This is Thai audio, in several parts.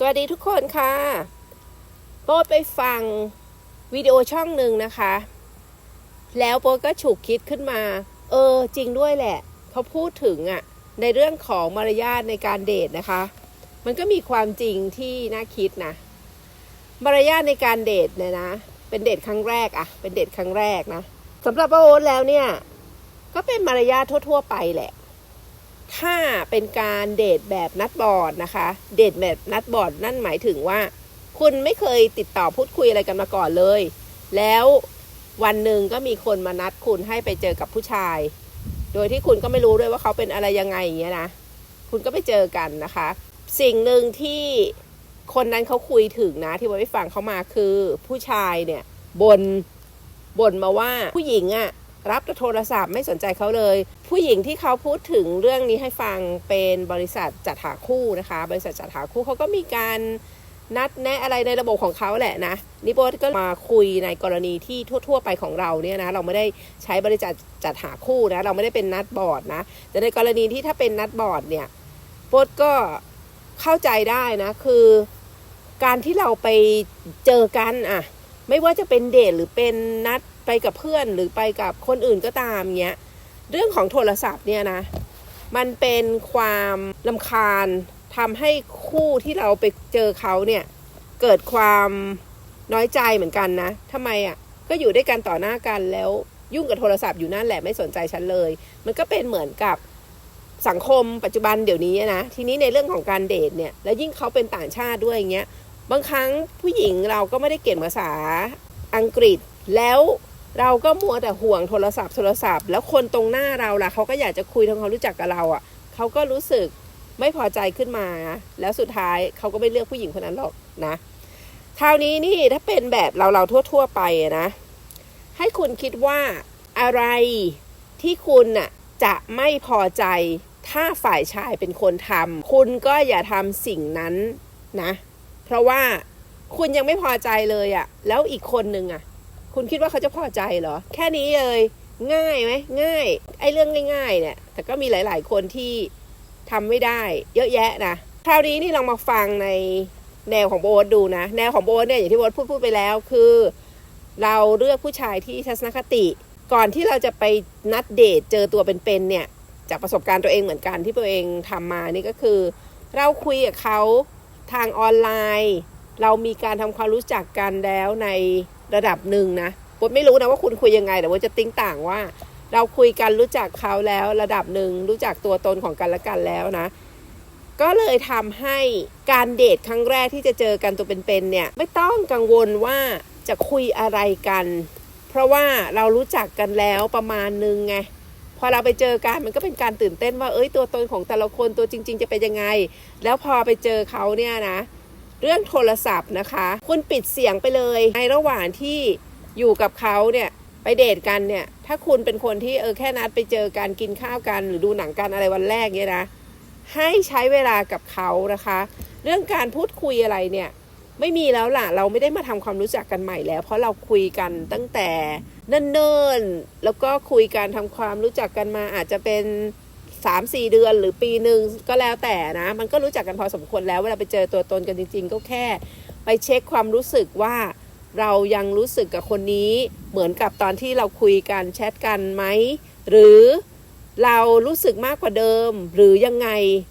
สวัสดีทุกคนค่ะโป๊ไปฟังวิดีโอช่องหนึ่งนะคะ แล้วโป๊ก็ฉุกคิดขึ้นมา เออ จริงด้วยแหละ เขาพูดถึงอะในเรื่องของมารยาทในการเดทนะคะ มันก็มีความจริงที่น่าคิดนะ มารยาทในการเดทเนี่ยนะ เป็นเดทครั้งแรกอะเป็นเดทครั้งแรกนะสำหรับป้าโอ๊ตแล้วเนี่ย ก็เป็นมารยาททั่ว ๆ ไปแหละ ถ้าเป็นการเดทแบบนัดบอร์ดนะคะ เดทแบบนัดบอร์ดนั่นหมายถึงว่า คุณไม่เคยติดต่อพูดคุยอะไรกันมาก่อนเลย แล้ววันหนึ่งก็มีคนมานัดคุณให้ไปเจอกับผู้ชาย โดยที่คุณก็ไม่รู้ด้วยว่าเขาเป็นอะไรยังไงอย่างเงี้ยนะ คุณก็ไปเจอกันนะคะ สิ่งหนึ่งที่คนนั้นเขาคุยถึงนะที่ว่าไปฟังเขามาคือผู้ชายเนี่ยบนบ่นมาว่าผู้หญิงอะ รับแต่โทรศัพท์ไม่สนใจเขาเลย ผู้หญิงที่เขาพูดถึงเรื่องนี้ให้ฟังเป็นบริษัทจัดหาคู่นะคะ บริษัทจัดหาคู่เขาก็มีการนัดแนะอะไรในระบบของเขาแหละนะนิโบทก็มาคุยในกรณีที่ทั่ว ๆ ไปของเราเนี่ยนะเราไม่ได้ใช้บริษัทจัดหาคู่นะเราไม่ได้เป็นนัดบอร์ดนะแต่ในกรณีที่ถ้าเป็นนัดบอร์ดเนี่ยโบทก็เข้าใจได้นะคือการที่เราไปเจอกันอะไม่ว่าจะเป็นเดทหรือเป็นนัด ไปกับเพื่อนหรือไปกับคนอื่นก็ตามเงี้ยเรื่องของโทรศัพท์เนี่ยนะ มันเป็นความลำคาญทำให้คู่ที่เราไปเจอเขาเนี่ย เกิดความน้อยใจเหมือนกันนะทำไมอะ่ะก็อยู่ด้วยกันต่อหน้ากันแล้วยุ่งกับโทรศัพท์อยู่นั่นแหละไม่สนใจฉันเลย มันก็เป็นเหมือนกับสังคมปัจจุบันเดี๋ยวนี้นะทีนี้ในเรื่องของการเดทเนี่ยแล้วยิ่งเขาเป็นต่างชาติด้วยอย่างเงี้ยบางครั้งผู้หญิงเราก็ไม่ได้เก่งภาษาอังกฤษแล้ว เราก็มัวแต่ห่วงโทรศัพท์โทรศัพท์ แล้วคนตรงหน้าเราล่ะเขาก็อยากจะคุยทำความรู้จักกับเราอะเขาก็รู้สึกไม่พอใจขึ้นมา แล้วสุดท้ายเขาก็ไม่เลือกผู้หญิงคนนั้นหรอกนะคราวนี้นี่ถ้าเป็นแบบเราเราทั่ว ๆ ไปนะ ให้คุณคิดว่าอะไรที่คุณน่ะจะไม่พอใจ ถ้าฝ่ายชายเป็นคนทำคุณก็อย่าทำสิ่งนั้นนะ เพราะว่าคุณยังไม่พอใจเลยอะ่ะ แล้วอีกคนนึงอะ่ะ คุณคิดว่าเขาจะพอใจเหรอ แค่นี้เลยง่ายไหมง่าย ไอ้เรื่องง่าย ๆ เนี่ย แต่ก็มีหลาย ๆ คนที่ทำไม่ได้ เยอะแยะนะคราวนี้นี่ลองมาฟังในแนวของโบสดูนะ แนวของโบสเนี่ยอย่างที่โบสพูดพูดไปแล้วคือ เราเลือกผู้ชายที่ทัศนคติ ก่อนที่เราจะไปนัดเดทเจอตัวเป็นๆเนี่ย จากประสบการณ์ตัวเองเหมือนกันที่ตัวเองทำมานี่ก็คือ เราคุยกับเขาทางออนไลน์ เรามีการทำความรู้จักกันแล้วใน ระดับหนึ่งนะบไม่รู้นะว่าคุณคุยยังไงแต่ว่าจะติ้งต่างว่า เราคุยกันรู้จักเขาแล้วระดับหนึ่งรู้จักตัวตนของกันและกันแล้วนะ ก็เลยทำให้การเดทครั้งแรกที่จะเจอกันตัวเป็นๆเนี่ยไม่ต้องกังวลว่าจะคุยอะไรกัน เพราะว่าเรารู้จักกันแล้วประมาณนึงไงพอเราไปเจอกันมันก็เป็นการตื่นเต้นว่าเอ้ยตัวตนของแต่ละคนตัวจริง ๆ จะเป็นยังไง แล้วพอไปเจอเขาเนี่ยนะ เรื่องโทรศัพท์นะคะ คุณปิดเสียงไปเลย ในระหว่างที่อยู่กับเขาเนี่ยไปเดทกันเนี่ย ถ้าคุณเป็นคนที่เออแค่นัดไปเจอกันกินข้าวกันหรือดูหนังกันอะไรวันแรกเนี่ยนะ ให้ใช้เวลากับเขานะคะ เรื่องการพูดคุยอะไรเนี่ย ไม่มีแล้วล่ะเราไม่ได้มาทำความรู้จักกันใหม่แล้ว เพราะเราคุยกันตั้งแต่เนิ่นๆแล้วก็คุยกันทำความรู้จักกันมาอาจจะเป็น 3 4 เดือนหรือปีหนึ่งก็แล้วแต่นะ มันก็รู้จักกันพอสมควรแล้วเวลาไปเจอตัวตนกันจริง ๆ ก็แค่ ไปเช็คความรู้สึกว่าเรายังรู้สึกกับคนนี้เหมือนกับตอนที่เราคุยกันแชทกันไหม หรือ เรารู้สึกมากกว่าเดิมหรือยังไง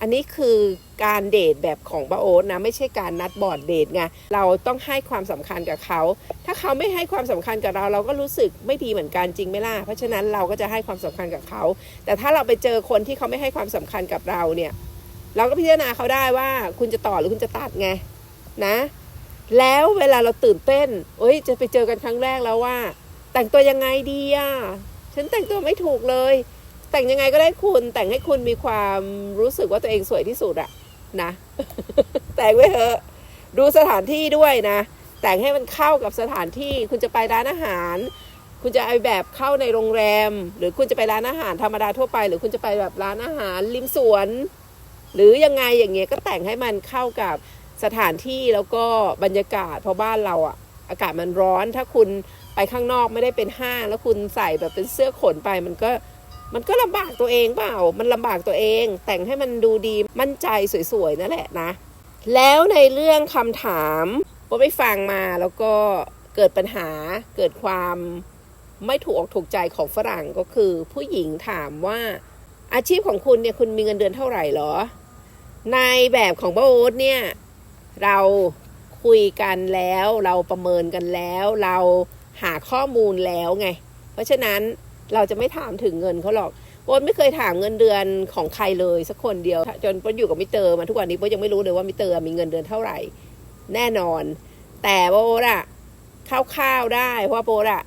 อันนี้คือการเดทแบบของบาโอ๊ตนะ ไม่ใช่การนัดบอร์ดเดทไงเราต้องให้ความสำคัญกับเขา ถ้าเขาไม่ให้ความสำคัญกับเรา เราก็รู้สึกไม่ดีเหมือนกันจริงไหมล่ะเพราะฉะนั้นเราก็จะให้ความสำคัญกับเขา แต่ถ้าเราไปเจอคนที่เขาไม่ให้ความสำคัญกับเราเนี่ยเราก็พิจารณาเขาได้ว่า คุณจะต่อหรือคุณจะตัดไงนะ แล้วเวลาเราตื่นเต้นเอ้ยจะไปเจอกันครั้งแรกแล้วว่า แต่งตัวยังไงดีอะฉันแต่งตัวไม่ถูกเลย แต่งยังไงก็ได้คุณแต่งให้คุณมีความรู้สึกว่าตัวเองสวยที่สุดอะนะ แต่งไว้เถอะ ดูสถานที่ด้วยนะ แต่งให้มันเข้ากับสถานที่คุณจะไปร้านอาหาร คุณจะเอแบบเข้าในโรงแรม หรือคุณจะไปร้านอาหารธรรมดาทั่วไป หรือคุณจะไปแบบร้านอาหารริมสวน หรือยังไงอย่างเงี้ยก็แต่งให้มันเข้ากับสถานที่แล้วก็บรรยากาศเพราะบ้านเราอะอากาศมันร้อนถ้าคุณไปข้างนอกไม่ได้เป็นห้าง แล้วคุณใส่แบบเป็นเสื้อขนไปมันก็ มันก็ลำบากตัวเองเปล่า มันลำบากตัวเอง แต่งให้มันดูดีมั่นใจสวยๆนั่นแหละนะ แล้วในเรื่องคำถามว่าไปฟังมาแล้วก็เกิดปัญหาเกิดความไม่ถูกอกถูกใจของฝรั่งก็คือ ผู้หญิงถามว่าอาชีพของคุณเนี่ยคุณมีเงินเดือนเท่าไหร่หรอ ในแบบของป้าโอ๊ตเนี่ยเราคุยกันแล้ว เราประเมินกันแล้ว เราหาข้อมูลแล้วไง เพราะฉะนั้น เราจะไม่ถามถึงเงินเขาหรอกโอ๊ตไม่เคยถามเงินเดือนของใครเลยสักคนเดียว จนโอ๊ตอยู่กับมิเตอร์มาทุกวันนี้โอ๊ตยังไม่รู้เลยว่ามิเตอร์มีเงินเดือนเท่าไหร่ แน่นอน แต่โอ๊ตอะคร่าวๆได้ เพราะว่าโอ๊ตอะ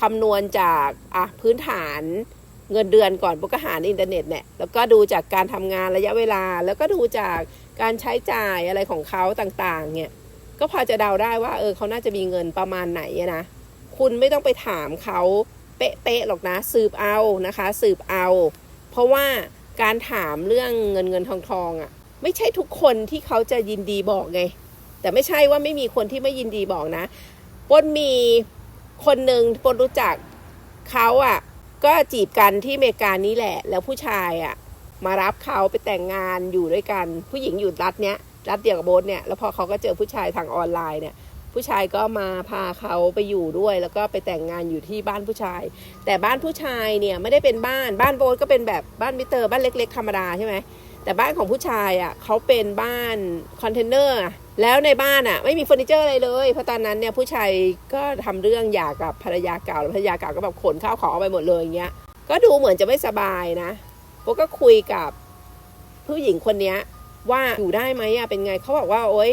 คำนวณจากอะพื้นฐานเงินเดือนก่อนโอ๊ตก็หาในอินเทอร์เน็ตเนี่ยแล้วก็ดูจากการทำงานระยะเวลา แล้วก็ดูจากการใช้จ่ายอะไรของเขาต่างๆ เนี่ย ก็พอจะเดาได้ว่า เออเขาน่าจะมีเงินประมาณไหนนะ คุณไม่ต้องไปถามเขา เป๊ะๆหรอกนะ สืบเอานะคะ สืบเอา เพราะว่าการถามเรื่องเงินเงินทองทองอะ่ะ ไม่ใช่ทุกคนที่เขาจะยินดีบอกไง แต่ไม่ใช่ว่าไม่มีคนที่ไม่ยินดีบอกนะปนมีคนหนึ่งปนรู้จักเขาอะ่ะ ก็จีบกันที่อเมริกานี่แหละ แล้วผู้ชายอะ่ะ มารับเขาไปแต่งงานอยู่ด้วยกัน ผู้หญิงอยู่รัฐเนี้ยรัฐเดียวกับโบ๊ทเนี่ยแล้วพอเขาก็เจอผู้ชายทางออนไลน์เนี่ย ผู้ชายก็มาพาเขาไปอยู่ด้วย แล้วก็ไปแต่งงานอยู่ที่บ้านผู้ชาย แต่บ้านผู้ชายเนี่ยไม่ได้เป็นบ้านบ้านโบ๊ทก็เป็นแบบบ้านมิเตอร์บ้านเล็ก ๆ ธรรมดาใช่ไหมแต่บ้านของผู้ชายอะเขาเป็นบ้านคอนเทนเนอร์แล้วในบ้านอะไม่มีเฟอร์นิเจอร์อะไรเลยเพราะตอนนั้นเนี่ยผู้ชายก็ทำเรื่องหย่ากับภรรยาเก่าแล้วภรรยาเก่าก็แบบขนข้าวของเอาไปหมดเลยอย่างเงี้ยก็ดูเหมือนจะไม่สบายนะโบ๊ก็คุยกับผู้หญิงคนเนี้ยว่าอยู่ได้ไหมอะเป็นไงเขาบอกว่าโอ๊ย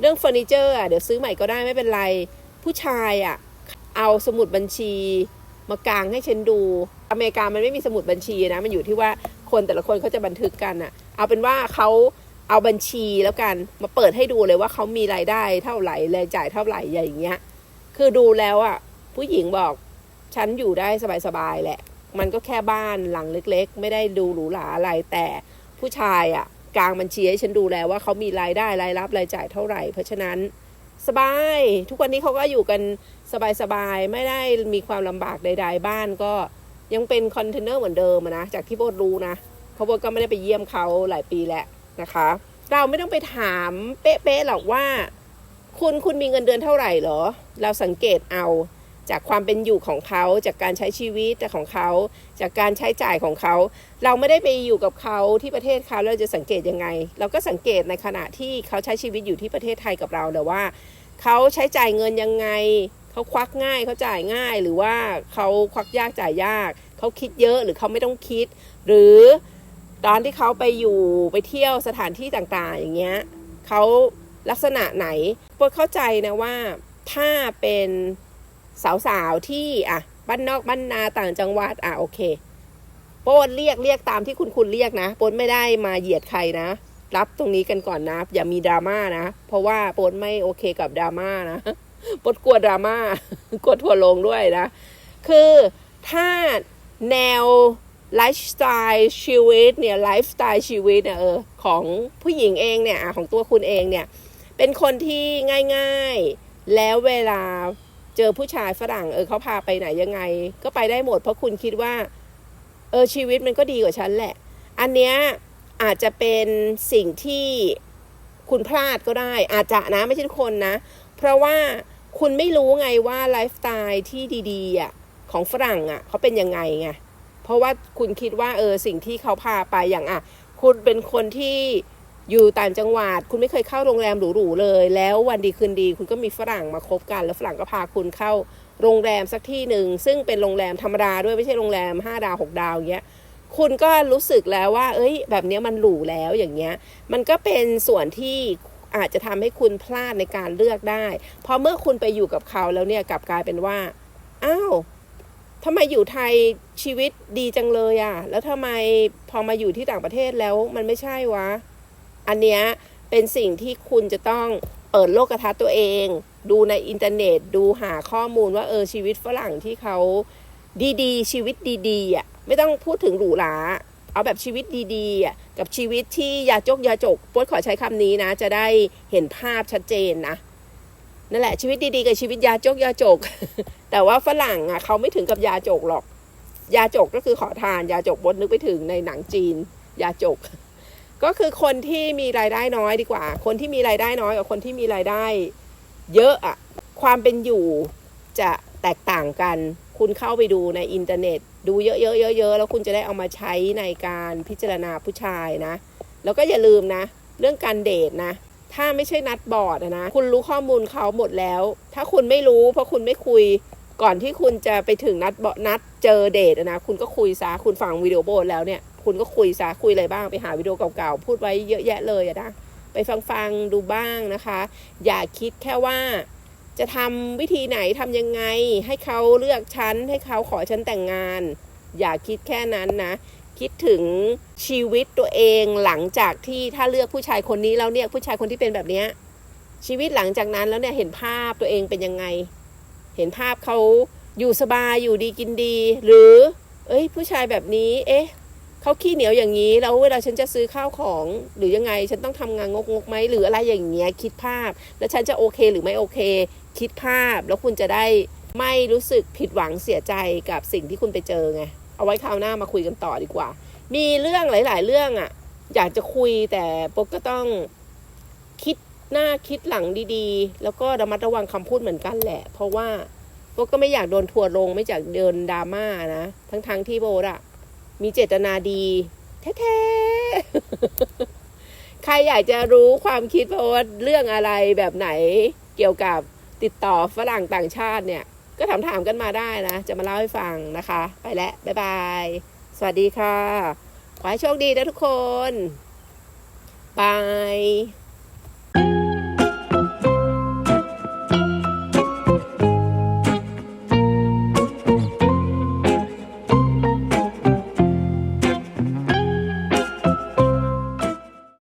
เรื่องเฟอร์นิเจอร์อะเดี๋ยวซื้อใหม่ก็ได้ไม่เป็นไร ผู้ชายอะเอาสมุดบัญชี มากางให้ฉันดู อเมริกามันไม่มีสมุดบัญชีนะ มันอยู่ที่ว่าคนแต่ละคนเขาจะบันทึกกันอะ เอาเป็นว่าเขาเอาบัญชีแล้วกันมาเปิดให้ดูเลยว่าเขามีรายได้เท่าไหร่รายจ่ายเท่าไหร่อย่างเงี้ย คือดูแล้วอะผู้หญิงบอกฉันอยู่ได้สบายๆแหละ มันก็แค่บ้านหลังเล็ก ๆ ไม่ได้ดูหรูหราอะไรแต่ผู้ชายอะ กลางบัญชีให้ฉันดูแล้วว่าเขามีรายได้รายรับรายจ่ายเท่าไหร่ เพราะฉะนั้นสบาย ทุกวันนี้เขาก็อยู่กันสบายๆ ไม่ได้มีความลำบากใด ๆ บ้านก็ยังเป็นคอนเทนเนอร์เหมือนเดิมนะจากที่โบดรู้นะเพราะโบดก็ไม่ได้ไปเยี่ยมเขาหลายปีแล้วนะคะ เราไม่ต้องไปถามเป๊ะๆหรอกว่า คุณคุณมีเงินเดือนเท่าไหร่เหรอ เราสังเกตเอา จากความเป็นอยู่ของเขา จากการใช้ชีวิตของเขา จากการใช้จ่ายของเขา เราไม่ได้ไปอยู่กับเขาที่ประเทศเขาเราจะสังเกตยังไง เราก็สังเกตในขณะที่เขาใช้ชีวิตอยู่ที่ประเทศไทยกับเราแต่ว่า เขาใช้จ่ายเงินยังไง เขาควักง่ายเขาจ่ายง่าย หรือว่าเขาควักยากจ่ายยาก เขาคิดเยอะหรือเขาไม่ต้องคิด หรือตอนที่เขาไปอยู่ไปเที่ยวสถานที่ต่างๆ อย่างเงี้ยเขาลักษณะไหนพวกเข้าใจนะว่าถ้าเป็น สาวๆที่อะบ้านนอกบ้านนาต่างจังหวัดอะโอเคโป้นเรียกเรียกตามที่คุณคุณเรียกนะโป้นไม่ได้มาเหยียดใครนะ รับตรงนี้กันก่อนนะ อย่ามีดราม่านะ เพราะว่าโป้นไม่โอเคกับดราม่านะโป้นกลัวดราม่ากลัวทัวลงด้วยนะ คือถ้าแนวไลฟ์สไตล์ชีวิตเนี่ยไลฟ์สไตล์ชีวิตเนี่ยเออของผู้หญิงเองเนี่ยของตัวคุณเองเนี่ย เป็นคนที่ง่าย ๆ แล้วเวลา เจอผู้ชายฝรั่งเออเขาพาไปไหนยังไง ก็ไปได้หมด เพราะคุณคิดว่า เออชีวิตมันก็ดีกว่าฉันแหละ อันเนี้ยอาจจะเป็นสิ่งที่คุณพลาดก็ได้ อาจจะนะไม่ใช่ทุกคนนะ เพราะว่าคุณไม่รู้ไงว่าไลฟ์สไตล์ที่ดีๆอะของฝรั่งอะเขาเป็นยังไงไงเพราะว่าคุณคิดว่าเออสิ่งที่เขาพาไปอย่างอะ คุณเป็นคนที่ อยู่ต่างจังหวัดคุณไม่เคยเข้าโรงแรมหรูๆเลย แล้ววันดีคืนดี คุณก็มีฝรั่งมาคบกัน แล้วฝรั่งก็พาคุณเข้าโรงแรมสักที่หนึ่งซึ่งเป็นโรงแรมธรรมดาด้วยไม่ใช่โรงแรม 5 ดาว 6 ดาวอย่างเงี้ยคุณก็รู้สึกแล้วว่า เอ้ย แบบนี้มันหรูแล้วอย่างเงี้ย มันก็เป็นส่วนที่อาจจะทำให้คุณพลาดในการเลือกได้ เพราะเมื่อคุณไปอยู่กับเขาแล้วเนี่ยกลับกลายเป็นว่า อ้าวทำไมอยู่ไทยชีวิตดีจังเลยอะ่ะ แล้วทำไมพอมาอยู่ที่ต่างประเทศแล้วมันไม่ใช่วะ อันเนี้ยเป็นสิ่งที่คุณจะต้องเปิดโลกทัศน์ตัวเอง ดูในอินเทอร์เน็ต ดูหาข้อมูลว่าเออชีวิตฝรั่งที่เขาดีๆ ชีวิตดีๆอะไม่ต้องพูดถึงหรูหราเอาแบบชีวิตดีๆอะกับชีวิตที่ยาจกยาจกปดขอใช้คำนี้นะ จะได้เห็นภาพชัดเจนนะนั่นแหละชีวิตดีๆกับชีวิตยาจกยาจก แต่ว่าฝรั่งอะเขาไม่ถึงกับยาจกหรอก ยาจกก็คือขอทานยาจกบดนึกไปถึงในหนังจีน ยาจก ก็คือคนที่มีรายได้น้อยดีกว่า คนที่มีรายได้น้อยกับคนที่มีรายได้ เยอะอะความเป็นอยู่จะแตกต่างกัน คุณเข้าไปดูในอินเทอร์เน็ต ดูเยอะๆเยอะๆแล้วคุณจะได้เอามาใช้ในการพิจารณาผู้ชายนะ แล้วก็อย่าลืมนะ เรื่องการเดทนะ ถ้าไม่ใช่นัดบอร์ดนะ คุณรู้ข้อมูลเขาหมดแล้ว ถ้าคุณไม่รู้ เพราะคุณไม่คุยก่อนที่คุณจะไปถึงนัดบอนัดเจอเดทนะ คุณก็คุยซะคุณฟังวิดีโอโบทแล้วเนี่ย คุณก็คุยซะคุยอะไรบ้างไปหาวิดีโอเก่าๆ พูดไว้เยอะแยะเลยอะนะ ไปฟังฟังๆดูบ้างนะคะ อย่าคิดแค่ว่าจะทำวิธีไหนทำยังไง ให้เขาเลือกฉัน ให้เขาขอฉันแต่งงาน อย่าคิดแค่นั้นนะ คิดถึงชีวิตตัวเองหลังจากที่ถ้าเลือกผู้ชายคนนี้แล้วเนี่ยผู้ชายคนที่เป็นแบบนี้ชีวิตหลังจากนั้นแล้วเนี่ยเห็นภาพตัวเองเป็นยังไง เห็นภาพเขาอยู่สบายอยู่ดีกินดี หรือ เอ้ย ผู้ชายแบบนี้ เอ๊ะ เขาขี้เหนียวอย่างนี้แล้วเวลาฉันจะซื้อข้าวของ หรือยังไงฉันต้องทำงานงกงกไหมหรืออะไรอย่างเงี้ยคิดภาพ แล้วฉันจะโอเคหรือไม่โอเค คิดภาพแล้วคุณจะได้ไม่รู้สึกผิดหวังเสียใจกับสิ่งที่คุณไปเจอไงเอาไว้คราวหน้ามาคุยกันต่อดีกว่า มีเรื่องหลาย ๆ เรื่องอะ่ะ อยากจะคุยแต่ปกก็ต้องคิดหน้าคิดหลังดีๆ แล้วก็ระมัดระวังคำพูดเหมือนกันแหละ เพราะว่าปกก็ไม่อยากโดนทัวร์ลงไม่อยากเดินดราม่านะ ทั้งๆที่โบอะ มีเจตนาดีแท้ๆ ใครอยากจะรู้ความคิดเพราะว่าเรื่องอะไรแบบไหนเกี่ยวกับติดต่อฝรั่งต่างชาติเนี่ย ก็ถามถามๆกันมาได้นะ จะมาเล่าให้ฟังนะคะ ไปแล้ว บ๊ายบาย สวัสดีค่ะ ขอให้โชคดีนะทุกคน บาย